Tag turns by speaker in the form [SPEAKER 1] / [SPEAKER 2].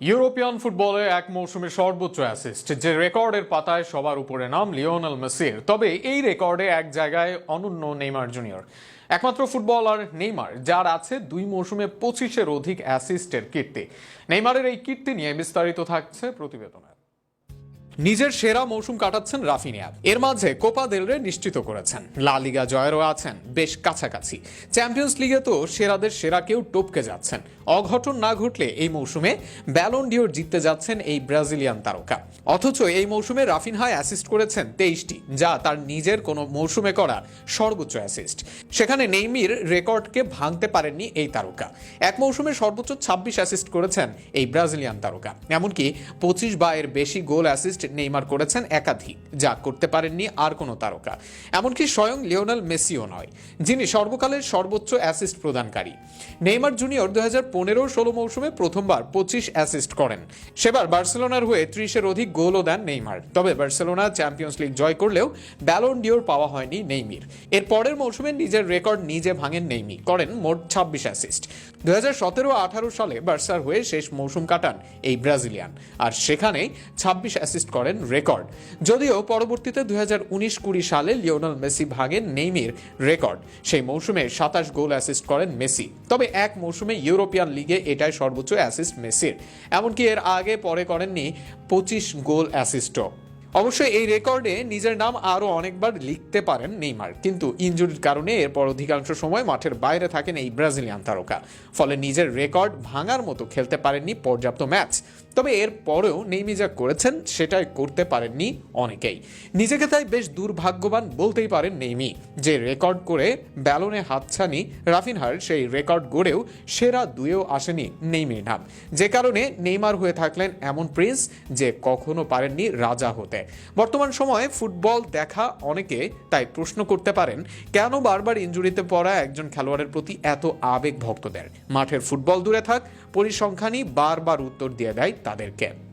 [SPEAKER 1] European ফুটবলে এক মৌসুমে সর্বোচ্চ অ্যাসিস্ট যে রেকর্ডের পাতায় সবার উপরে নাম লিওনেল মেসির। তবে এই রেকর্ডে এক জায়গায় অনন্য নেইমার জুনিয়র। একমাত্র ফুটবলার নেইমার, যার আছে দুই মৌসুমে পঁচিশের অধিক অ্যাসিস্টের কীর্তি। নেইমারের এই কীর্তি নিয়ে বিস্তারিত থাকছে প্রতিবেদনে। নিজের সেরা মৌসুম কাটাচ্ছেন রাফিনিয়া। এর মাঝে কোপা দেলরে নিশ্চিত করেছেন। লা লিগা জয়েরও আছেন, বেশ কাছাকাছি। চ্যাম্পিয়ন্স লিগে তো সেরাদের সেরা কেউ টপকে যাচ্ছেন। অঘটন না ঘটলে এই মৌসুমে ব্যালন ডিওর জিততে যাচ্ছেন এই ব্রাজিলিয়ান তারকা। অথচ এই মৌসুমে রাফিনহায় অ্যাসিস্ট করেছেন তেইশটি, যা তার নিজের কোনো মৌসুমে করা সর্বোচ্চ অ্যাসিস্ট সেখানে নেইমির রেকর্ডকে ভাঙতে পারেননি এই তারকা। এক মৌসুমে সর্বোচ্চ ছাব্বিশ অ্যাসিস্ট করেছেন এই ব্রাজিলিয়ান তারকা। এমনকি পঁচিশ বা এর বেশি গোল অ্যাসিস্ট নেইমার করেছেন একাধিক, যা করতে পারেননি আর কোনো তারকা। এমনকি স্বয়ং লিওনাল মেসিও নয়, যিনি সর্বকালের সর্বোচ্চ অ্যাসিস্ট প্রদানকারী। নেইমার জুনিয়র দু হাজার পনেরো ষোলো মৌসুমে প্রথমবার পঁচিশ অ্যাসিস্ট করেন। সেবার বার্সেলোনার হয়ে ত্রিশের অধিক গোলও দেন নেইমার। তবে বার্সেলোনা চ্যাম্পিয়ন্স লিগ জয় করলেও ব্যালন ডিওর পাওয়া হয়নি নেইমির। এর পরের মৌসুমে নিজের রেকর্ড নিজে ভাঙেন নেইমি। করেন মোট ছাব্বিশ অ্যাসিস্ট দু হাজার সতেরো আঠারো সালে বার্সার হয়ে শেষ মৌসুম কাটান এই ব্রাজিলিয়ান। আর সেখানেই ছাব্বিশ অ্যাসিস্ট করেন রেকর্ড। যদিও পরবর্তীতে দু হাজার উনিশ কুড়ি সালে লিওনাল মেসি ভাগেন নেইমির রেকর্ড। সেই মৌসুমে সাতাশ গোল অ্যাসিস্ট করেন মেসি। তবে এক মৌসুমে ইউরোপিয়ান লিগে এটাই সর্বোচ্চ অ্যাসিস্ট মেসির। এমনকি এর আগে পরে করেননি পঁচিশ গোল অ্যাসিস্টও। অবশ্যই এই রেকর্ডে নিজের নাম আরও অনেকবার লিখতে পারেন নেইমার, কিন্তু ইঞ্জুরির কারণে এরপর অধিকাংশ সময় মাঠের বাইরে থাকেন এই ব্রাজিলিয়ান তারকা। ফলে নিজের রেকর্ড ভাঙার মতো খেলতে পারেননি পর্যাপ্ত ম্যাচ। তবে এর পরেও নেইমি যা করেছেন সেটাই করতে পারেননি অনেকেই। নিজেকে তাই বেশ দুর্ভাগ্যবান বলতেই পারেন নেইমি, যে রেকর্ড করে ব্যালনে হাতছানি রাফিনহার সেই রেকর্ড গড়েও সেরা দুয়েও আসেনি নেইমির নাম। যে কারণে নেইমার হয়ে থাকলেন এমন প্রিন্স যে কখনো পারেননি রাজা হতে। বর্তমান সময়ে ফুটবল দেখা অনেকে তাই প্রশ্ন করতে পারেন, কেন বারবার ইঞ্জুরিতে পড়া একজন খেলোয়াড়ের প্রতি এত আবেগ ভক্তদের? মাঠের ফুটবল দূরে থাক, পরিসংখ্যানই বারবার উত্তর দিয়ে দেয় hasta del qué.